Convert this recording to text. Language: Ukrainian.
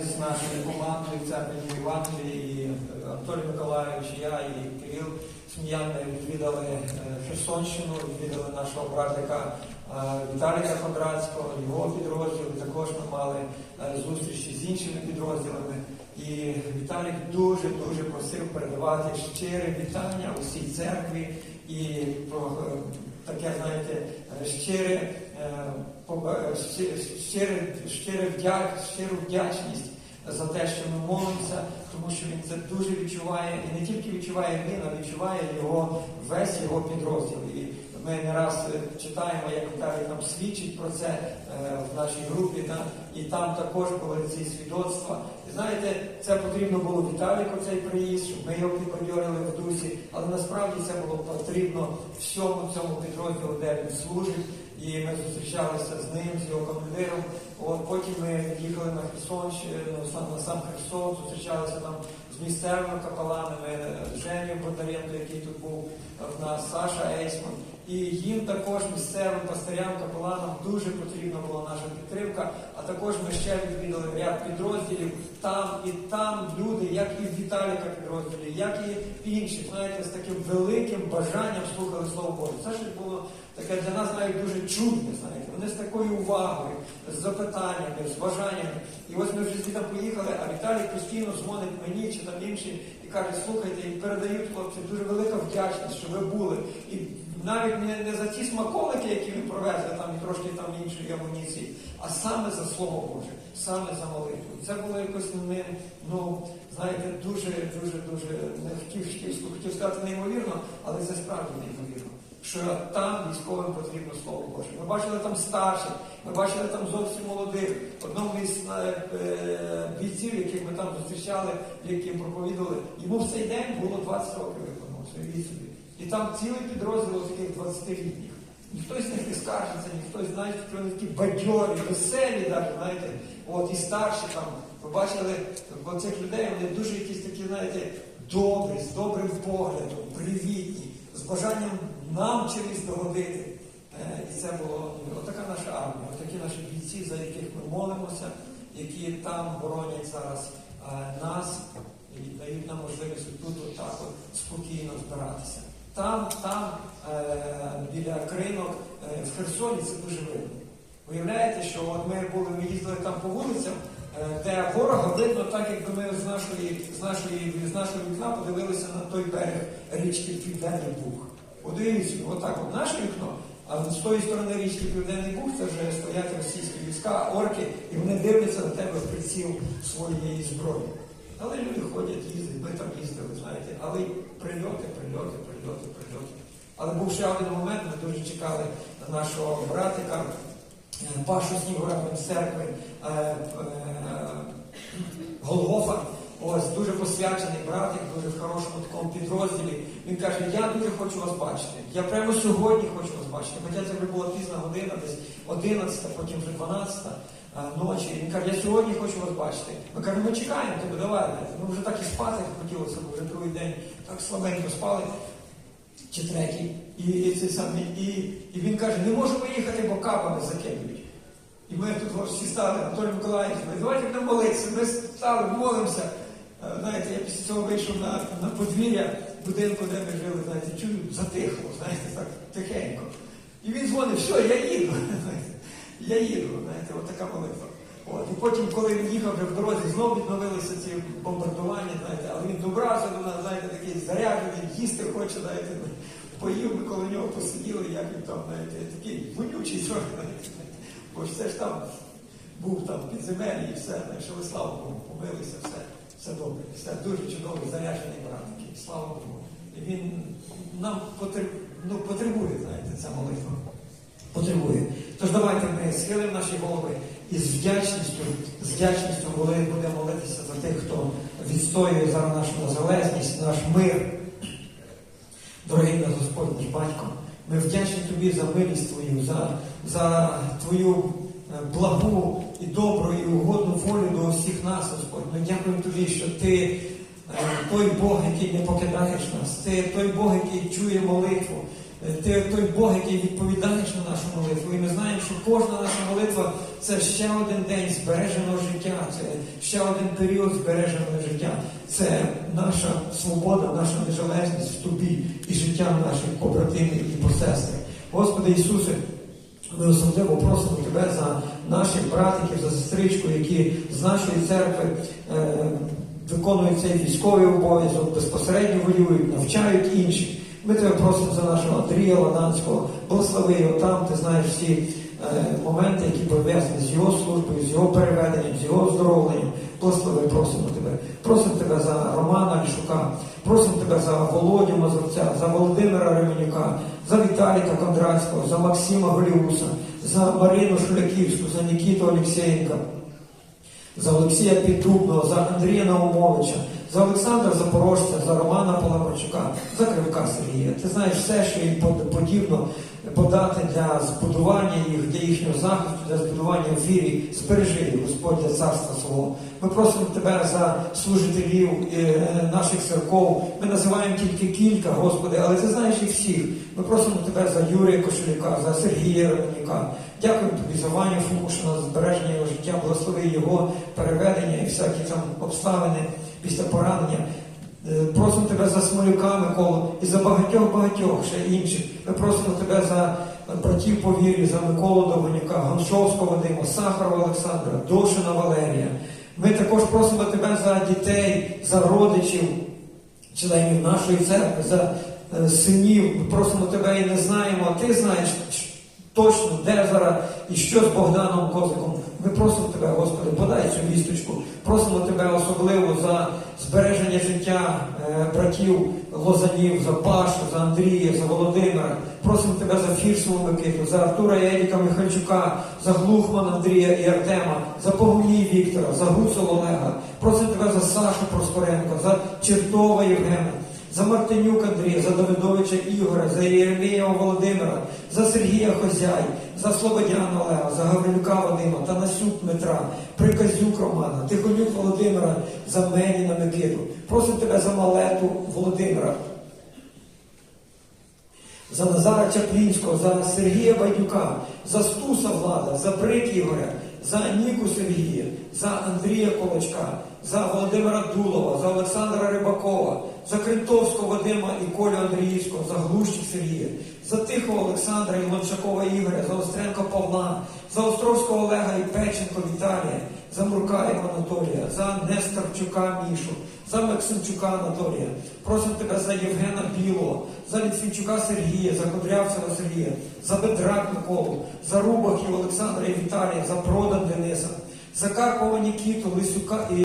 З нашою командою церкви Євангелії, і Анатолій Миколаївич, я і Кирил Сміян ми відвідали е, Херсонщину, відвідали нашого братика е, Віталія Кондратського, його підрозділ. Також ми мали е, зустрічі з іншими підрозділами. І Віталік дуже-дуже просив передавати щире вітання усій церкві і про таке, знаєте, щире, е, е, щиру вдячність за те, що ми молимося, тому що він це дуже відчуває, і не тільки відчуває він, а відчуває його весь його підрозділ. І ми не раз е, читаємо, як Віталій там свідчить про це в нашій групі, і там також були ці свідоцтва. І знаєте, це потрібно було Віталіку цей приїзд, щоб ми його підбадьорили в дусі, але насправді це було потрібно всьому цьому підрозділу, де він служить. І ми зустрічалися з ним, з його командиром. От потім ми їхали на Херсонщину, сам на сам Херсон, зустрічалися там з місцевими капеланами, Женю Бондаренко, який тут був в нас, Саша Ейсман. І їм також місцевим пастирям, капеланам дуже потрібна була наша підтримка. А також ми ще відвідали ряд підрозділів. Там і там люди, як і Віталіка підрозділі, як і інші, знаєте, з таким великим бажанням слухали Слово Боже. Це ж було таке для нас навіть дуже чудне, знаєте. Вони з такою увагою, з запитаннями, з бажаннями. І ось ми вже звідти поїхали, а Віталій постійно дзвонить мені чи там інші і каже, слухайте, і передають хлопці дуже велика вдячність, що ви були. І навіть не, не за ті смаколики, які ви провезли, там і трошки там іншої амуніції, а саме за Слово Боже, саме за молитву. Це було якось не, ну, знаєте, дуже, дуже, дуже не хотів, хотів сказати неймовірно, але це справді неймовірно. Що там військовим потрібно слово Боже. Ми бачили там старших, ми бачили там зовсім молодих. Одному із е, бійців, яких ми там зустрічали, яким проповідували, йому в цей день було 20 років виконувалося, уявіть собі. І там цілий підрозділ ось таких 20-літніх. Ніхто з них не скаржиться, ніхто з що вони такі бадьорі, веселі, навіть, знаєте, от і старші там. Ви бачили цих людей, вони дуже якісь такі, знаєте, добрі, з добрим поглядом, привітні, з бажанням нам чимось догодити. Е, І це було ну, отака наша армія, отакі наші бійці, за яких ми молимося, які там боронять зараз е, нас і дають нам можливість тут отак от спокійно збиратися. Там, там, е, біля кринок, в Херсоні це дуже видно. Уявляєте, що от ми були, ми їздили там по вулицям, де ворога видно, так якби ми з нашої, з нашої, з нашого вікна подивилися на той берег річки Південний Буг. Подивіться, отак от наше вікно, а з тої сторони річки Південний Буг це вже стоять російські війська, орки, і вони дивляться на тебе в приціл своєї зброї. Але люди ходять, їздять, ми там їздили, знаєте, але прильоти, прильоти, прильоти, прильоти. Але був ще один момент, ми дуже чекали на нашого братика, е, Пашу Снігура з церкви е, е, Голгофа. Ось дуже посвячений братик, дуже в хорошому такому підрозділі. Він каже, я дуже хочу вас бачити. Я прямо сьогодні хочу вас бачити. Хоча це вже була пізна година, десь 11, потім вже 12 а, ночі. Він каже, я сьогодні хочу вас бачити. Ми кажемо, ми чекаємо тебе, давай. Ми вже так і спати хотілося, бо вже другий день так слабенько спали. Чи третій. І, і, це саме, і, і він каже, не можу поїхати, бо капами закидують. І ми тут всі стали, Анатолій Миколаївич, ми давайте будемо молитися. Ми стали, молимося. Е, Знаєте, я після цього вийшов на, на подвір'я будинку, де ми жили, знаєте, чую, затихло, знаєте, так тихенько. І він дзвонить, все, я їду. Я їду, знаєте, от така молитва. От. І потім, коли він їхав вже в дорозі, знову відновилися ці бомбардування, знаєте, але він добрався до нас, знаєте, такий заряджений, їсти хоче, знаєте, поїв, ми коло нього посиділи, як він там, знаєте, такий вонючий знаєте. Бо ж це ж там був там підземелі і все, знаєш, але слава Богу, все добре, все дуже чудовий, заряджений брат такий, слава Богу. І він нам потреб- ну, потребує, знаєте, ця молитва. Потребує. Тож давайте ми схилимо наші голови і з вдячністю, з вдячністю будемо молитися за тих, хто відстоює зараз нашу незалежність, наш мир. Дорогий наш Господь, наш батько, ми вдячні тобі за милість твою, за, за твою е, благу і добру і угодну волю до всіх нас, Господь. Ми дякуємо тобі, що ти е, той Бог, який не покидаєш нас, ти той Бог, який чує молитву. Е, Ти той Бог, який відповідаєш на нашу молитву. І ми знаємо, що кожна наша молитва це ще один день збереженого життя, це ще один період збереженого життя. Це наша свобода, наша незалежність в тобі і життя наших побратимів і посестер. Господи Ісусе, ми особливо просимо Тебе за наших братиків, за сестричку, які з нашої церкви е, виконують цей військовий обов'язок, безпосередньо воюють, навчають інших. Ми тебе просимо за нашого Андрія Ладанського, благослови його там, ти знаєш всі моменти, які пов'язані з його службою, з його переведенням, з його оздоровленням. Благослови, просимо тебе. Просимо тебе за Романа Лішука, просимо тебе за Володю Мазурця, за Володимира Ременюка, за Віталіка Кондратського, за Максима Голіуса, за Марину Шуляківську, за Нікіту Олексєєнка, за Олексія Піддубного, за Андрія Наумовича, за Олександра Запорожця, за Романа Поломарчука, за Кривка Сергія. Ти знаєш все, що їм подібно подати для збудування їх, для їхнього захисту, для збудування в вірі. Збережи Господь, для царства свого. Ми просимо тебе за служителів е, наших церков. Ми називаємо тільки кілька, Господи, але ти знаєш їх всіх. Ми просимо тебе за Юрія Кошелюка, за Сергія Романюка. Дякуємо тобі за Ваню Фукушина, за збереження його життя, благослови його переведення і всякі там обставини після поранення. Е, Просимо тебе за Смолюка Миколу і за багатьох-багатьох ще інших. Ми просимо тебе за братів по вірі, за Миколу Довгонюка, Гоншовського Вадима, Сахарова Олександра, Дошина Валерія. Ми також просимо тебе за дітей, за родичів, членів нашої церкви, за е, синів. Ми просимо тебе і не знаємо, а ти знаєш точно, де зараз і що з Богданом Козиком. Ми просимо тебе, Господи, подай цю вісточку. Просимо тебе особливо за збереження життя е, братів Лозанів, за Пашу, за Андрія, за Володимира. Просимо тебе за Фірсову Микиту, за Артура і Едіка Михальчука, за Глухмана Андрія і Артема, за Погомій Віктора, за Гуцул Олега. Просимо тебе за Сашу Проскоренко, за Чертова Євгена за Мартинюк Андрія, за Давидовича Ігоря, за Єремєєва Володимира, за Сергія Хозяй, за Слободяна Олега, за Гаврилюка Вадима, Танасюк Дмитра, Приказюк Романа, Тихонюк Володимира, за Меніна Микиту. Просимо тебе за Малету Володимира, за Назара Чаплінського, за Сергія Байдюка, за Стуса Влада, за Брик Ігоря, за Ніку Сергія, за Андрія Колочка, за Володимира Дулова, за Олександра Рибакова, за Крентовського Вадима і Колю Андріївського, за Глущик Сергія, за Тихого Олександра і Лончакова Ігоря, за Остренко Павла, за Островського Олега і Печенко Віталія, за Муркаєва Анатолія, за Несторчука Мішу, за Максимчука Анатолія. Просимо тебе за Євгена Білого, за Літвінчука Сергія, за Кудрявцева Сергія, за Бедрак Миколу, за Рубахів Олександра і Віталія, за Продан Дениса, за Карпова Нікіту, Лисюка і